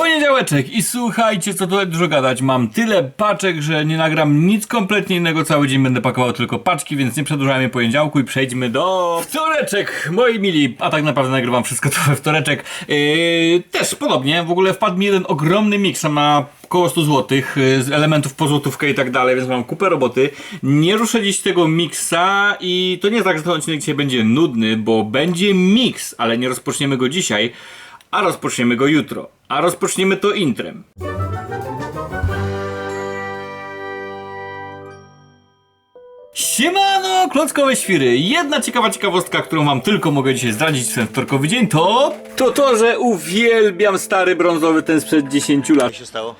Poniedziałeczek i słuchajcie, co tutaj dużo gadać. Mam tyle paczek, że nie nagram nic kompletnie innego. Cały dzień będę pakował tylko paczki, więc nie przedłużajmy poniedziałku i przejdźmy do wtoreczek, moi mili. A tak naprawdę nagrywam wszystko to we wtoreczek. Yy, też podobnie, w ogóle wpadł mi jeden ogromny miks, ma około 100 zł z elementów po złotówkę i tak dalej, więc mam kupę roboty. Nie ruszę dziś tego miksa i to nie jest tak, że ten odcinek dzisiaj będzie nudny, bo będzie miks, ale nie rozpoczniemy go dzisiaj, a rozpoczniemy go jutro. A rozpoczniemy to intrem. Siemano, klockowe świry! Jedna ciekawa ciekawostka, którą wam tylko mogę dzisiaj zdradzić w ten wtorkowy dzień, to... To to, że uwielbiam stary brązowy ten sprzed 10 lat. Co się stało?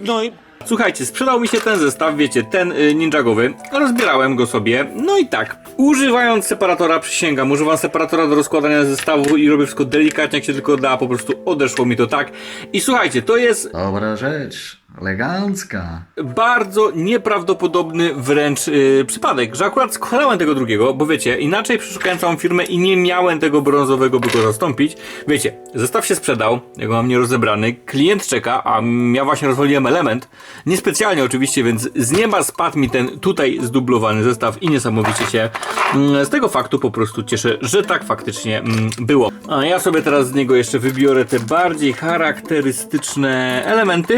No i Słuchajcie, sprzedał mi się ten zestaw, wiecie, ten y, ninjagowy. Rozbierałem go sobie. No i tak, używając separatora, przysięgam, używam separatora do rozkładania zestawu i robię wszystko delikatnie, jak się tylko da, po prostu odeszło mi to tak. I słuchajcie, to jest Dobra rzecz, elegancka. bardzo nieprawdopodobny wręcz yy, przypadek, że akurat składałem tego drugiego, bo wiecie, inaczej przeszukałem całą firmę i nie miałem tego brązowego, by go zastąpić. Wiecie, zestaw się sprzedał, jego mam nierozebrany, klient czeka, a ja właśnie rozwaliłem element, niespecjalnie oczywiście, więc z nieba spadł mi ten tutaj zdublowany zestaw i niesamowicie się mm, z tego faktu po prostu cieszę, że tak faktycznie mm, było. A ja sobie teraz z niego jeszcze wybiorę te bardziej charakterystyczne elementy.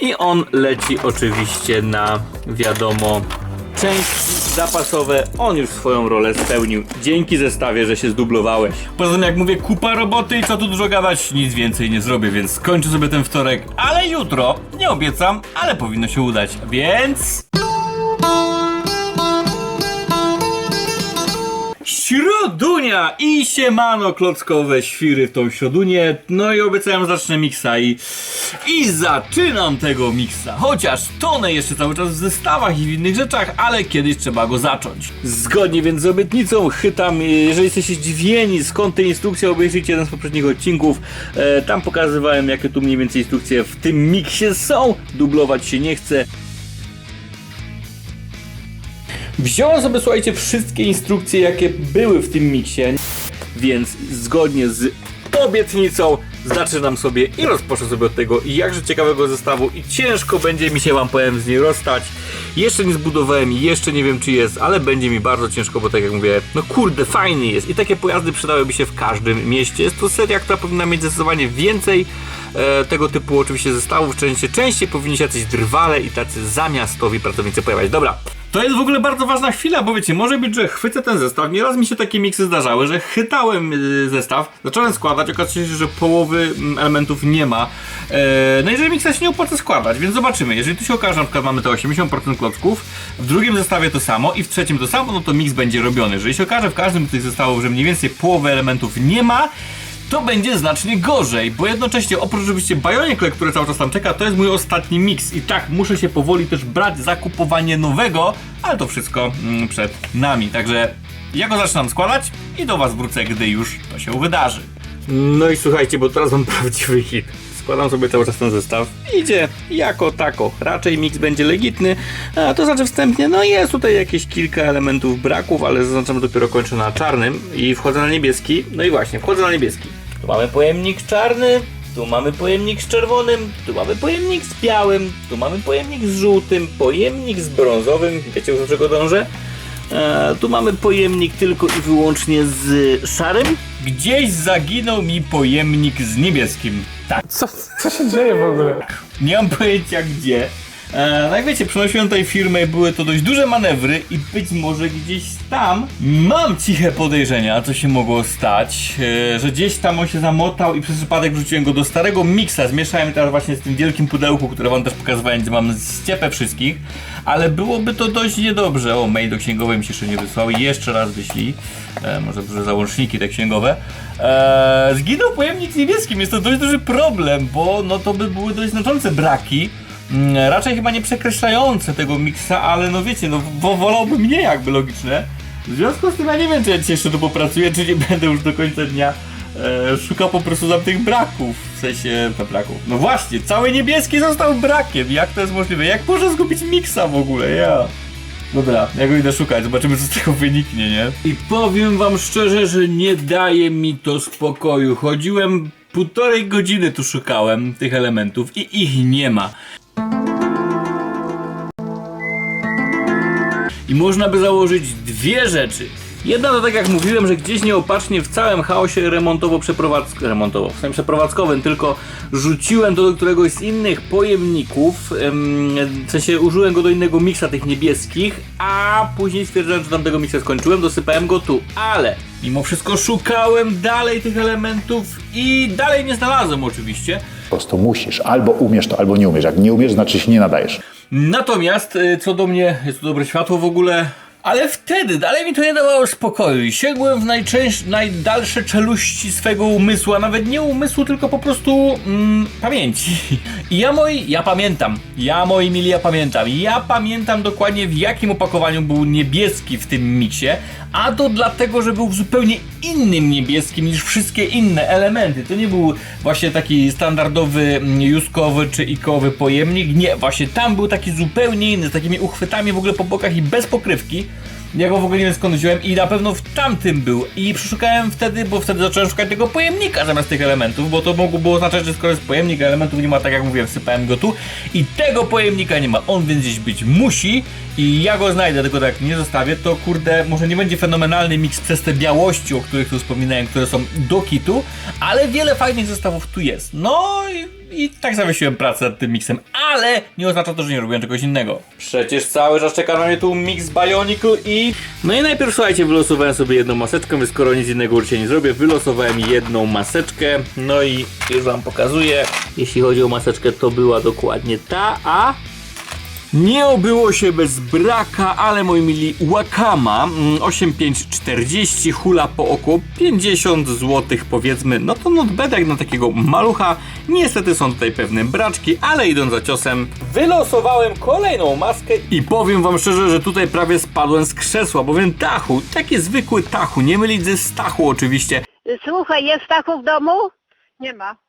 I on leci oczywiście na, wiadomo, części zapasowe. On już swoją rolę spełnił. Dzięki zestawie, że się zdublowałeś. Poza tym, jak mówię, kupa roboty i co tu dużo gadać, nic więcej nie zrobię, więc skończę sobie ten wtorek. Ale jutro, nie obiecam, ale powinno się udać. Więc... Środunia i siemano klockowe świry w tą środunię. No i obiecałem, zacznę miksa i... I zaczynam tego miksa. Chociaż tonę jeszcze cały czas w zestawach i w innych rzeczach, ale kiedyś trzeba go zacząć. Zgodnie więc z obietnicą chytam, jeżeli jesteście zdziwieni skąd te instrukcje, obejrzyjcie jeden z poprzednich odcinków. E, tam pokazywałem jakie tu mniej więcej instrukcje w tym miksie są. Dublować się nie chce. Wziąłem sobie, słuchajcie, wszystkie instrukcje, jakie były w tym miksie, więc zgodnie z obietnicą zaczynam sobie i rozpocznę sobie od tego jakże ciekawego zestawu i ciężko będzie mi się wam powiem z niej rozstać. Jeszcze nie zbudowałem, jeszcze nie wiem czy jest, ale będzie mi bardzo ciężko, bo tak jak mówię, no kurde, fajny jest i takie pojazdy przydałyby się w każdym mieście. Jest to seria, która powinna mieć zdecydowanie więcej e, tego typu oczywiście zestawów, częściej, częściej powinni się jacyś drwale i tacy zamiastowi pracownicy pojawiać. Dobra, to jest w ogóle bardzo ważna chwila, bo wiecie, może być, że chwycę ten zestaw. Nieraz mi się takie miksy zdarzały, że chytałem y, zestaw, zacząłem składać, okazuje się, że połowy mm, elementów nie ma. E, no i że miksa się nie opłaca składać, więc zobaczymy. Jeżeli tu się okaże, że na przykład mamy te 80% klocków, w drugim zestawie to samo i w trzecim to samo, no to miks będzie robiony. Jeżeli się okaże w każdym z tych zestawów, że mniej więcej połowy elementów nie ma, to będzie znacznie gorzej, bo jednocześnie oprócz oczywiście Bionicle, który cały czas tam czeka, to jest mój ostatni miks i tak muszę się powoli też brać za kupowanie nowego, ale to wszystko mm, przed nami, także ja go zaczynam składać i do was wrócę, gdy już to się wydarzy. No i słuchajcie, bo teraz mam prawdziwy hit. Składam sobie cały czas ten zestaw. Idzie jako tako. Raczej miks będzie legitny. A to znaczy wstępnie, no jest tutaj jakieś kilka elementów braków, ale zaznaczam, dopiero kończę na czarnym i wchodzę na niebieski. No i właśnie, wchodzę na niebieski. Tu mamy pojemnik czarny, tu mamy pojemnik z czerwonym, tu mamy pojemnik z białym, tu mamy pojemnik z żółtym, pojemnik z brązowym. Wiecie, do czego dążę? E, tu mamy pojemnik tylko i wyłącznie z szarym. Gdzieś zaginął mi pojemnik z niebieskim. Tak. Co, co się dzieje w ogóle? Nie mam pojęcia gdzie. E, jak wiecie, przenosiłem tutaj firmę i były to dość duże manewry i być może gdzieś tam mam ciche podejrzenia, co się mogło stać, e, że gdzieś tam on się zamotał i przez przypadek wrzuciłem go do starego miksa, zmieszałem teraz właśnie z tym wielkim pudełku, które wam też pokazywałem, gdzie mam ściepę wszystkich, ale byłoby to dość niedobrze. O, mail do księgowej mi się jeszcze nie wysłał jeszcze raz wyślij, e, może duże załączniki te księgowe. E, zginął pojemnik z niebieskim, jest to dość duży problem, bo no to by były dość znaczące braki. Mm, raczej chyba nie przekreślające tego miksa, ale no wiecie, no wo- wolałbym nie jakby logiczne. W związku z tym ja nie wiem, czy ja jeszcze tu popracuję, czy nie będę już do końca dnia e, szukał po prostu tam tych braków. W sensie, to braków. No właśnie, cały niebieski został brakiem. Jak to jest możliwe? Jak można zgubić miksa w ogóle? Ja. Dobra, ja go idę szukać, zobaczymy co z tego wyniknie, nie? I powiem wam szczerze, że nie daje mi to spokoju. Chodziłem Półtorej godziny tu szukałem tych elementów i ich nie ma. Można by założyć dwie rzeczy. Jedna to tak jak mówiłem, że gdzieś nieopatrznie w całym chaosie remontowo-przeprowadzkowym, remontowo, w sensie przeprowadzkowym, tylko rzuciłem to do któregoś z innych pojemników, em, w sensie użyłem go do innego miksa tych niebieskich, a później stwierdziłem, że tamtego miksa skończyłem, dosypałem go tu, ale mimo wszystko szukałem dalej tych elementów i dalej nie znalazłem oczywiście. Po prostu musisz. Albo umiesz to, albo nie umiesz. Jak nie umiesz, znaczy się nie nadajesz. Natomiast y, co do mnie, jest tu dobre światło w ogóle. Ale wtedy dalej mi to nie dawało spokoju. i Sięgłem w najdalsze czeluści swego umysłu, a nawet nie umysłu, tylko po prostu mm, pamięci. I ja moi, ja pamiętam, ja moi mili, ja pamiętam. Ja pamiętam dokładnie w jakim opakowaniu był niebieski w tym miksie, a to dlatego, że był zupełnie innym niebieskim niż wszystkie inne elementy. To nie był właśnie taki standardowy mm, juskowy czy ikowy pojemnik. Nie, właśnie tam był taki zupełnie inny, z takimi uchwytami w ogóle po bokach i bez pokrywki. Ja go w ogóle nie wiem skąd wziąłem i na pewno w tamtym był. I przeszukałem wtedy, bo wtedy zacząłem szukać tego pojemnika zamiast tych elementów, bo to mogło było oznaczać, że skoro jest pojemnik, elementów nie ma, tak jak mówiłem, wsypałem go tu. I tego pojemnika nie ma. On więc gdzieś być musi i ja go znajdę, tylko tak nie zostawię, to kurde, może nie będzie fenomenalny miks przez te białości, o których tu wspominałem, które są do kitu, ale wiele fajnych zestawów tu jest. No i i tak zawiesiłem pracę nad tym miksem, ale nie oznacza to, że nie robiłem czegoś innego. Przecież cały czas czeka na mnie tu mix Bionicle i... No i najpierw słuchajcie, wylosowałem sobie jedną maseczkę, więc skoro nic innego już nie zrobię, wylosowałem jedną maseczkę, no i już wam pokazuję. Jeśli chodzi o maseczkę, to była dokładnie ta, a... Nie obyło się bez braka, ale moi mili Wakama mm, 8540 hula po około 50 zł powiedzmy, no to not bad jak na takiego malucha. Niestety są tutaj pewne braczki, ale idąc za ciosem wylosowałem kolejną maskę i powiem wam szczerze, że tutaj prawie spadłem z krzesła, bowiem tachu, taki zwykły tachu, nie mylić ze stachu oczywiście, Słuchaj, jest Stachu w domu? Nie ma.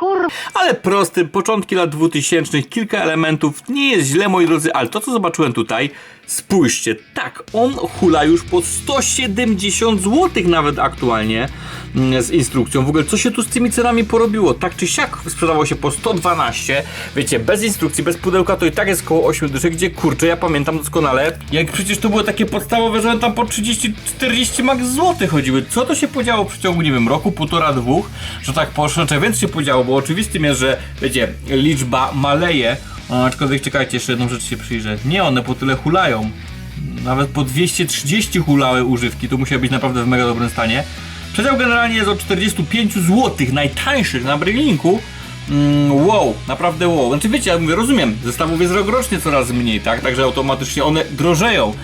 Kur... ale prosty, początki lat 2000, kilka elementów, nie jest źle moi drodzy, ale to co zobaczyłem tutaj, spójrzcie, tak, on hula już po 170 zł nawet aktualnie mm, z instrukcją, w ogóle co się tu z tymi cenami porobiło, tak czy siak sprzedało się po 112, wiecie, bez instrukcji, bez pudełka to i tak jest koło 8 dyszek, gdzie kurczę, ja pamiętam doskonale, jak przecież to było takie podstawowe, że tam po 30-40 max zł chodziły, co to się podziało w przeciągu, nie wiem, roku, półtora, dwóch, że tak poszło, czy więcej się podziało, bo oczywistym jest, że, wiecie, liczba maleje, aczkolwiek czekajcie, jeszcze jedną rzecz się przyjrzę. Nie, one po tyle hulają. Nawet po 230 hulały używki, to musiały być naprawdę w mega dobrym stanie. Przedział generalnie jest od 45 zł, najtańszych na Brylinku. Mm, wow, naprawdę wow. Znaczy wiecie, ja mówię, rozumiem, zestawów jest rokrocznie coraz mniej, tak? Także automatycznie one drożeją.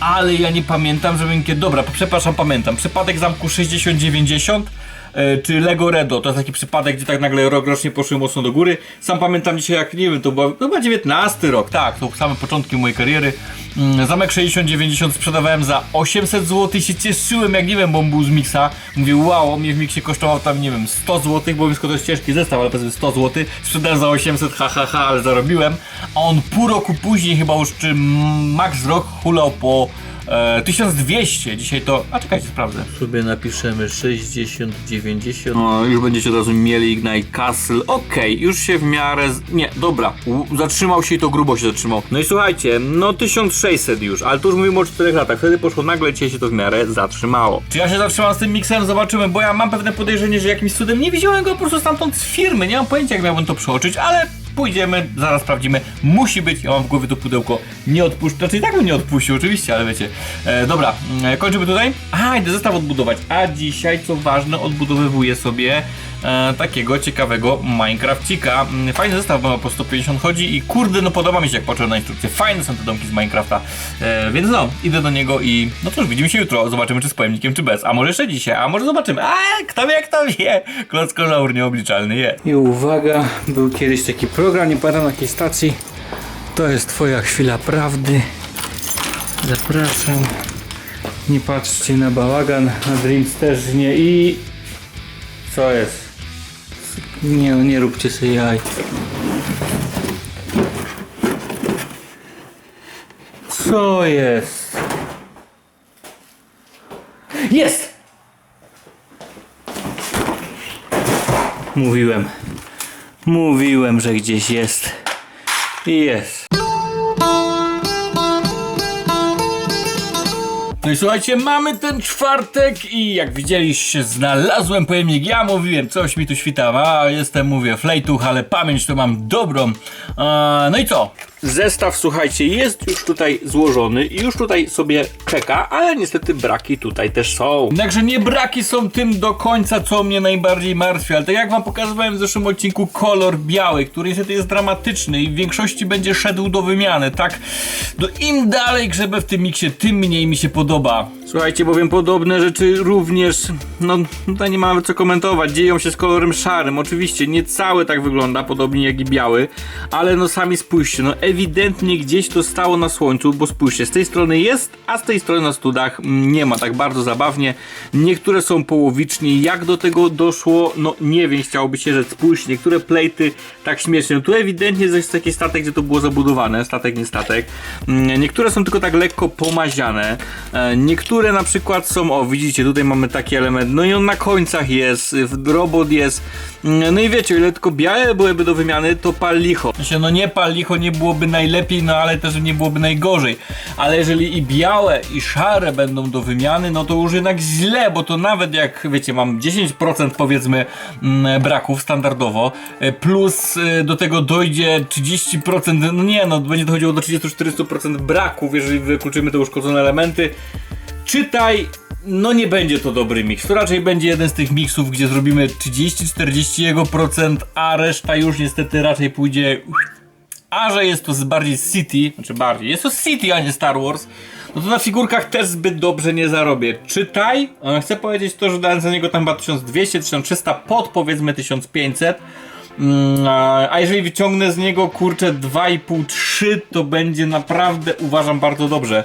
Ale ja nie pamiętam, żebym kiedy... Dobra, przepraszam, pamiętam. Przypadek zamku 6090 e, czy Lego Redo, to jest taki przypadek, gdzie tak nagle rok rocznie poszły mocno do góry. Sam pamiętam dzisiaj, jak nie wiem, to była, była 19 rok, tak, to same początki mojej kariery. Mm, Zamek 6090 sprzedawałem za 800 zł i się cieszyłem, jak nie wiem, bo on był z miksa. Mówię, wow, mnie w miksie kosztował tam, nie wiem, 100 zł, bo to jest ciężki zestaw, ale powiedzmy 100 zł. Sprzedałem za 800, ha, ha, ha, ale zarobiłem. A on pół roku później, chyba już czy max rok, hulał po E, 1200, dzisiaj to. A czekajcie, sprawdzę. Sobie napiszemy 60, 90. O, już będziecie od razu mieli Ignite Castle. Okej, już się w miarę. Z... Nie, dobra. U, zatrzymał się i to grubo się zatrzymał. No i słuchajcie, no 1600 już, ale tu już mówimy o 4 latach. Wtedy poszło nagle, dzisiaj się to w miarę zatrzymało. Czy ja się zatrzymam z tym miksem? Zobaczymy, bo ja mam pewne podejrzenie, że jakimś cudem nie wziąłem go po prostu stamtąd z firmy. Nie mam pojęcia, jak miałbym to przeoczyć, ale pójdziemy, zaraz sprawdzimy. Musi być, ja mam w głowie to pudełko, nie odpuszczę. Znaczy i tak bym nie odpuścił, oczywiście, ale wiecie. E, dobra, e, kończymy tutaj. A, idę zestaw odbudować. A dzisiaj, co ważne, odbudowywuję sobie e, takiego ciekawego Minecrafcika. Mm, Fajny zestaw, bo po 150 chodzi i kurde, no podoba mi się, jak patrzę na instrukcję. Fajne są te domki z Minecrafta. E, więc no, idę do niego i no cóż, widzimy się jutro. Zobaczymy, czy z pojemnikiem, czy bez. A może jeszcze dzisiaj, a może zobaczymy. A, kto wie, kto wie. Klockożaur nieobliczalny jest. I uwaga, był kiedyś taki program, nie pamiętam na jakiej stacji. To jest twoja chwila prawdy. Zapraszam. Nie patrzcie na bałagan, na Dreams też nie i... Co jest? Nie, nie róbcie sobie jaj. Co jest? Jest! Mówiłem. Mówiłem, że gdzieś jest. Jest. No i słuchajcie, mamy ten czwartek i jak widzieliście, znalazłem pojemnik. Ja mówiłem, coś mi tu świta, a jestem, mówię, flejtuch, ale pamięć to mam dobrą. A, no i co? Zestaw, słuchajcie, jest już tutaj złożony i już tutaj sobie czeka, ale niestety braki tutaj też są. Jednakże nie braki są tym do końca, co mnie najbardziej martwi, ale tak jak wam pokazywałem w zeszłym odcinku, kolor biały, który niestety jest dramatyczny i w większości będzie szedł do wymiany, tak? No im dalej grzebę w tym miksie, tym mniej mi się podoba. Słuchajcie, bowiem podobne rzeczy również, no tutaj nie mamy co komentować, dzieją się z kolorem szarym. Oczywiście nie cały tak wygląda, podobnie jak i biały, ale no sami spójrzcie, no ewidentnie gdzieś to stało na słońcu, bo spójrzcie, z tej strony jest, a z tej strony na studach nie ma, tak bardzo zabawnie. Niektóre są połowicznie, jak do tego doszło, no nie wiem, chciałoby się rzec, spójrzcie, niektóre plejty tak śmiesznie, no tu ewidentnie jest taki statek, gdzie to było zabudowane, statek nie statek. Mm, Niektóre są tylko tak lekko pomaziane, e, niektóre na przykład są, o widzicie, tutaj mamy taki element, no i on na końcach jest, robot jest, Mm, no i wiecie, o ile tylko białe byłyby do wymiany, to pal licho. Się, no nie pal licho nie byłoby najlepiej, no ale też nie byłoby najgorzej. Ale jeżeli i białe, i szare będą do wymiany, no to już jednak źle, bo to nawet jak wiecie, mam 10% powiedzmy mm, braków standardowo, e, plus e, do tego dojdzie 30%, no nie, no będzie dochodziło do 30-40% braków, jeżeli wykluczymy te uszkodzone elementy. Czytaj, no nie będzie to dobry miks. To raczej będzie jeden z tych miksów, gdzie zrobimy 30-40 jego procent, a reszta już niestety raczej pójdzie. A że jest to bardziej City, znaczy bardziej, jest to City, a nie Star Wars, no to na figurkach też zbyt dobrze nie zarobię. Czytaj, chcę powiedzieć to, że dałem za niego tam chyba 1200-1300 pod powiedzmy 1500. Mm, a- jeżeli wyciągnę z niego kurczę 2,5-3, to będzie naprawdę uważam bardzo dobrze.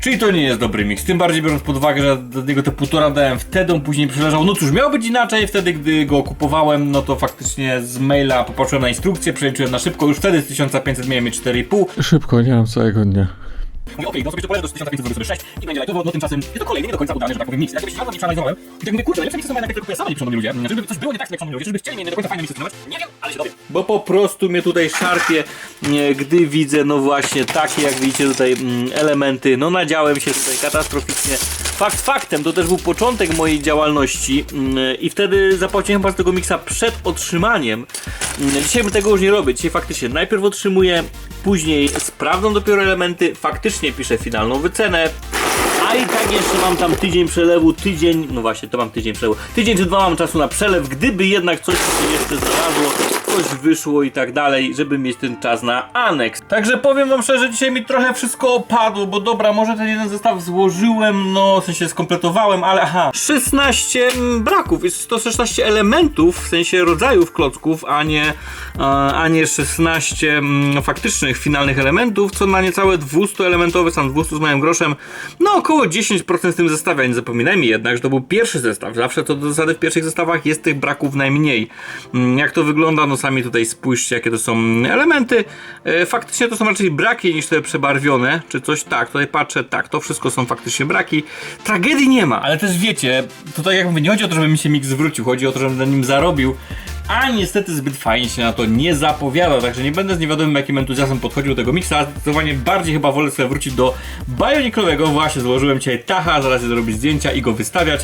Czyli to nie jest dobry miks, tym bardziej biorąc pod uwagę, że do niego te półtora dałem wtedy, on później przeleżał. No cóż, miało być inaczej, wtedy gdy go kupowałem, no to faktycznie z maila popatrzyłem na instrukcję, przeliczyłem na szybko, już wtedy z 1500 miałem mieć 4,5. Szybko, nie mam całego dnia. Mówię, okej, no sobie to polecę do 1500, zrobię sobie 6 i będzie lajtowo, no tymczasem jest to kolejny, nie do końca udany, że tak powiem, miks. Jak gdybyś nawet nie przeanalizowałem, i tak mówię, kurczę, najlepsze miksy są jednak, jak kupuję same lepszą ludzie. Żeby coś było nie tak z ludzie, żeby chcieli mnie nie do końca fajne miksy trenować, nie wiem, ale się dowiem. Bo po prostu mnie tutaj szarpie, nie, gdy widzę, no właśnie, takie jak widzicie tutaj mm, elementy, no nadziałem się tutaj katastroficznie. Fakt faktem, to też był początek mojej działalności mm, i wtedy zapłaciłem z tego miksa przed otrzymaniem. Mm, Dzisiaj bym tego już nie robię, dzisiaj faktycznie najpierw otrzymuję, później sprawdzam dopiero elementy, faktycznie piszę finalną wycenę, a i tak jeszcze mam tam tydzień przelewu, tydzień, no właśnie, to mam tydzień przelewu, tydzień czy dwa mam czasu na przelew, gdyby jednak coś się jeszcze znalazło, coś wyszło i tak dalej, żeby mieć ten czas na aneks. Także powiem wam szczerze, dzisiaj mi trochę wszystko opadło, bo dobra, może ten jeden zestaw złożyłem, no w sensie skompletowałem, ale aha. 16 mm, braków, jest to 16 elementów, w sensie rodzajów klocków, a nie, e, a nie 16 mm, faktycznych, finalnych elementów, co na niecałe 200 elementowy, sam 200 z małym groszem, no około 10% z tym zestawia. Nie zapominajmy jednak, że to był pierwszy zestaw. Zawsze to do zasady w pierwszych zestawach jest tych braków najmniej. Mm, Jak to wygląda, no sami tutaj spójrzcie, jakie to są elementy. E, Faktycznie to są raczej braki niż te przebarwione, czy coś tak. Tutaj patrzę, tak, to wszystko są faktycznie braki. Tragedii nie ma. Ale też wiecie, tutaj jak mówię, nie chodzi o to, żeby mi się mix zwrócił, chodzi o to, żebym na nim zarobił. A niestety zbyt fajnie się na to nie zapowiada, także nie będę z niewiadomym jakim entuzjazmem podchodził do tego miksa, a zdecydowanie bardziej chyba wolę sobie wrócić do bionikowego. Właśnie złożyłem dzisiaj tacha, zaraz je zrobić zdjęcia i go wystawiać.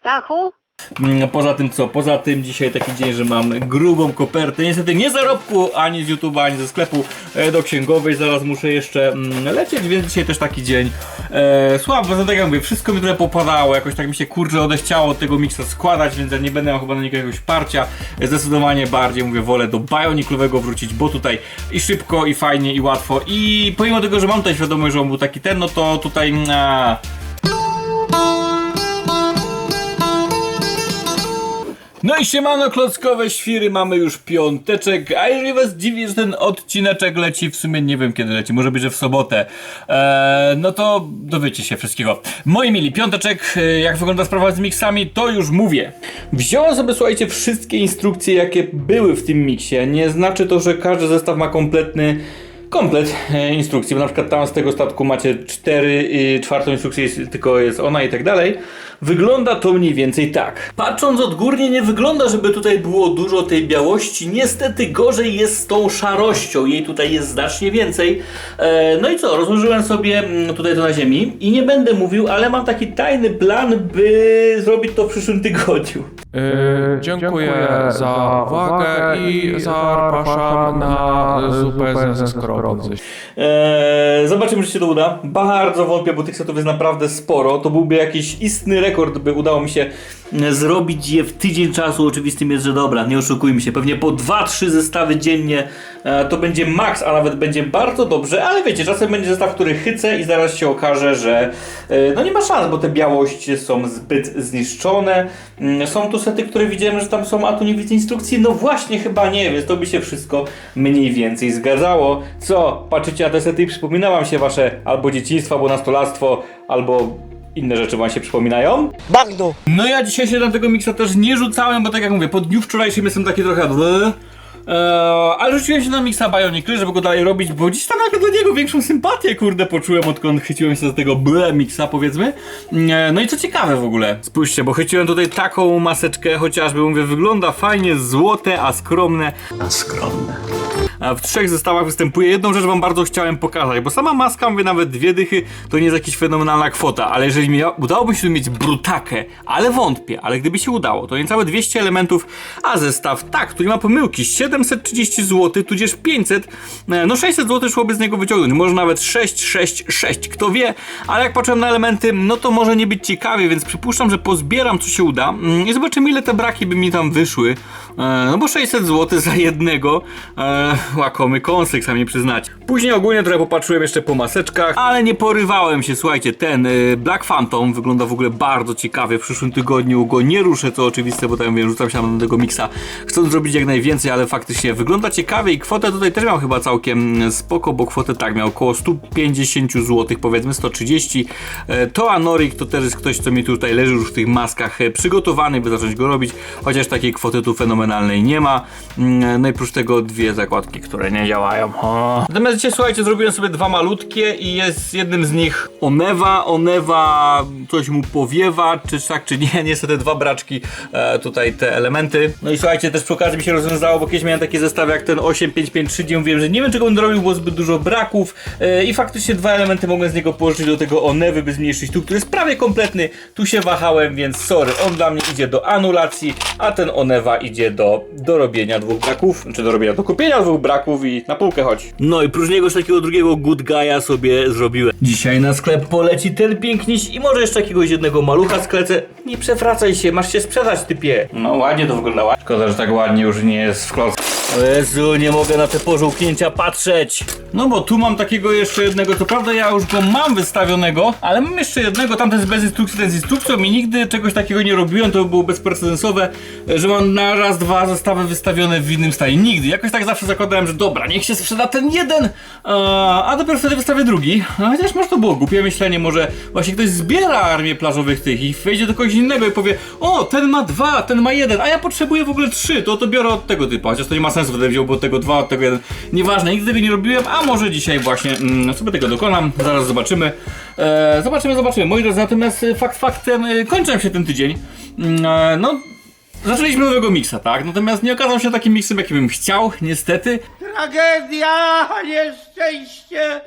Stachu? Mm, Poza tym co? Poza tym dzisiaj taki dzień, że mam grubą kopertę. Niestety nie zarobku ani z YouTube'a, ani ze sklepu e, do księgowej. Zaraz muszę jeszcze mm, lecieć, więc dzisiaj też taki dzień. E, słabo, no tak jak mówię, wszystko mi trochę popadało. Jakoś tak mi się kurczę odechciało tego miksa składać, więc ja nie będę miał chyba na niego jakiegoś parcia. Zdecydowanie bardziej mówię, wolę do bioniklowego wrócić, bo tutaj i szybko, i fajnie, i łatwo. I pomimo tego, że mam tutaj świadomość, że on był taki ten, no to tutaj. mm, A, No i siemano klockowe świry, mamy już piąteczek, a jeżeli was dziwi, że ten odcineczek leci, w sumie nie wiem kiedy leci, może być, że w sobotę, eee, no to dowiecie się wszystkiego. Moi mili, piąteczek, e, jak wygląda sprawa z miksami, to już mówię. Wziąłem sobie, słuchajcie, wszystkie instrukcje, jakie były w tym miksie. Nie znaczy to, że każdy zestaw ma kompletny komplet e, instrukcji, bo na przykład tam z tego statku macie cztery, czwartą instrukcję tylko jest ona i tak dalej. Wygląda to mniej więcej tak. Patrząc odgórnie nie wygląda, żeby tutaj było dużo tej białości. Niestety gorzej jest z tą szarością. Jej tutaj jest znacznie więcej. E, no i co? Rozłożyłem sobie mm, tutaj to na ziemi i nie będę mówił, ale mam taki tajny plan, by zrobić to w przyszłym tygodniu. Yy, dziękuję za uwagę i zapraszam na zupę ze, skrobu. Eee, zobaczymy, czy się to uda. Bardzo wątpię, bo tych setów jest naprawdę sporo. To byłby jakiś istny rekord, by udało mi się e, zrobić je w tydzień czasu. Oczywistym jest, że dobra, nie oszukujmy się. Pewnie po 2-3 zestawy dziennie e, to będzie maks, a nawet będzie bardzo dobrze. Ale wiecie, czasem będzie zestaw, który chycę i zaraz się okaże, że e, no nie ma szans, bo te białości są zbyt zniszczone. Mm, Są tu sety, które widziałem, że tam są, a tu nie widzę instrukcji. No właśnie, chyba nie, więc to by się wszystko mniej więcej zgadzało. Co? Patrzycie na te sety i przypomina wam się wasze albo dzieciństwo, albo nastolactwo, albo inne rzeczy wam się przypominają? Bagno! No ja dzisiaj się na tego miksa też nie rzucałem, bo tak jak mówię, po dniu wczorajszym jestem taki trochę... Eee, ale rzuciłem się na miksa Bionicle, żeby go dalej robić, bo dziś tam nagle do niego większą sympatię, kurde, poczułem, odkąd chyciłem się za tego ble miksa, powiedzmy. Eee, no i co ciekawe w ogóle, spójrzcie, bo chyciłem tutaj taką maseczkę, chociażby, mówię, wygląda fajnie, złote, a skromne. A skromne. A w trzech zestawach występuje. Jedną rzecz wam bardzo chciałem pokazać, bo sama maska, mówię nawet dwie dychy, to nie jest jakaś fenomenalna kwota, ale jeżeli mi udałoby się tu mieć brutakę, ale wątpię, ale gdyby się udało, to niecałe 200 elementów, a zestaw, tak, tu nie ma pomyłki, 730 zł, tudzież 500, e, no 600 zł szłoby z niego wyciągnąć, może nawet 6, 6, 6, kto wie, ale jak patrzyłem na elementy, no to może nie być ciekawie, więc przypuszczam, że pozbieram co się uda. Mm, i zobaczymy ile te braki by mi tam wyszły, e, no bo 600 zł za jednego, e, łakomy kąsek, sami przyznacie. Później ogólnie trochę popatrzyłem jeszcze po maseczkach, ale nie porywałem się, słuchajcie, ten Black Phantom wygląda w ogóle bardzo ciekawie, w przyszłym tygodniu go nie ruszę, to oczywiste, bo tam mówię, rzucam się na tego miksa, chcąc zrobić jak najwięcej, ale faktycznie wygląda ciekawie i kwotę tutaj też miał chyba całkiem spoko, bo kwotę tak miał około 150 zł, powiedzmy 130. E, To Anorik to też jest ktoś, co mi tutaj leży już w tych maskach e, przygotowany, by zacząć go robić, chociaż takiej kwoty tu fenomenalnej nie ma. Mm, No i oprócz tego dwie zakładki, które nie działają. O. Natomiast dzisiaj słuchajcie, zrobiłem sobie dwa malutkie i jest jednym z nich Onewa. Onewa coś mu powiewa, czy tak, czy nie. Niestety dwa braczki e, tutaj te elementy. No i słuchajcie, też przy okazji mi się rozwiązało, bo kiedyś miałem takie zestawy jak ten 8553, gdzie mówiłem, że nie wiem czego będę robił, było zbyt dużo braków e, i faktycznie dwa elementy mogłem z niego położyć do tego Onewy, by zmniejszyć tu, który jest prawie kompletny. Tu się wahałem, więc sorry, on dla mnie idzie do anulacji, a ten Onewa idzie do dorobienia dwóch braków, czy do robienia, do kupienia dwóch braków i na półkę chodź. No i próżniego już takiego drugiego good guy'a sobie zrobiłem. Dzisiaj na sklep poleci ten piękniś i może jeszcze jakiegoś jednego malucha sklecę. Nie przewracaj się, masz się sprzedać typie. No ładnie to wygląda. ładnie. Szkoda, że tak ładnie już nie jest w klocku. Jezu, nie mogę na te pożółknięcia patrzeć. No bo tu mam takiego jeszcze jednego, co prawda ja już go mam wystawionego, ale mam jeszcze jednego, tamten jest bez instrukcji, ten z instrukcją i nigdy czegoś takiego nie robiłem, to by było bezprecedensowe, że mam na raz, dwa zestawy wystawione w innym stanie. Nigdy. Jakoś tak zawsze zakładałem, że dobra, niech się sprzeda ten jeden, a, dopiero wtedy wystawię drugi. No chociaż może to było głupie myślenie, może właśnie ktoś zbiera armię plażowych tych i wejdzie do kogoś innego i powie, o, ten ma dwa, ten ma jeden, a ja potrzebuję w ogóle trzy, to to biorę od tego typu, chociaż to nie ma sensu, będę wziął, bo od tego dwa, od tego jeden. Nieważne, nigdy tego nie robiłem, a może dzisiaj właśnie mm, sobie tego dokonam, zaraz zobaczymy. E, zobaczymy, zobaczymy. Moi drodzy, natomiast e, fakt faktem, e, się ten tydzień. Mm, e, no, zaczęliśmy nowego miksa, tak? Natomiast nie okazał się takim miksem, jaki bym chciał, niestety. Tragedia! Nieszczęście!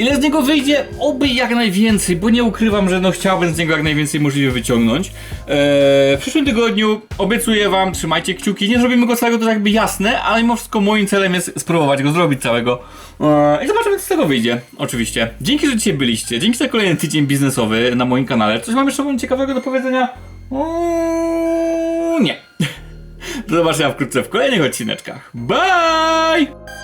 Ile z niego wyjdzie? Oby jak najwięcej, bo nie ukrywam, że no chciałbym z niego jak najwięcej możliwie wyciągnąć. Eee, w przyszłym tygodniu obiecuję wam, trzymajcie kciuki, nie zrobimy go całego, to jakby jasne, ale mimo wszystko moim celem jest spróbować go zrobić całego. Eee, I zobaczymy co z tego wyjdzie, oczywiście. Dzięki, że dzisiaj byliście, dzięki za kolejny tydzień biznesowy na moim kanale. Coś mam jeszcze wam ciekawego do powiedzenia? Eee, nie. Do zobaczenia wkrótce w kolejnych odcineczkach. Bye!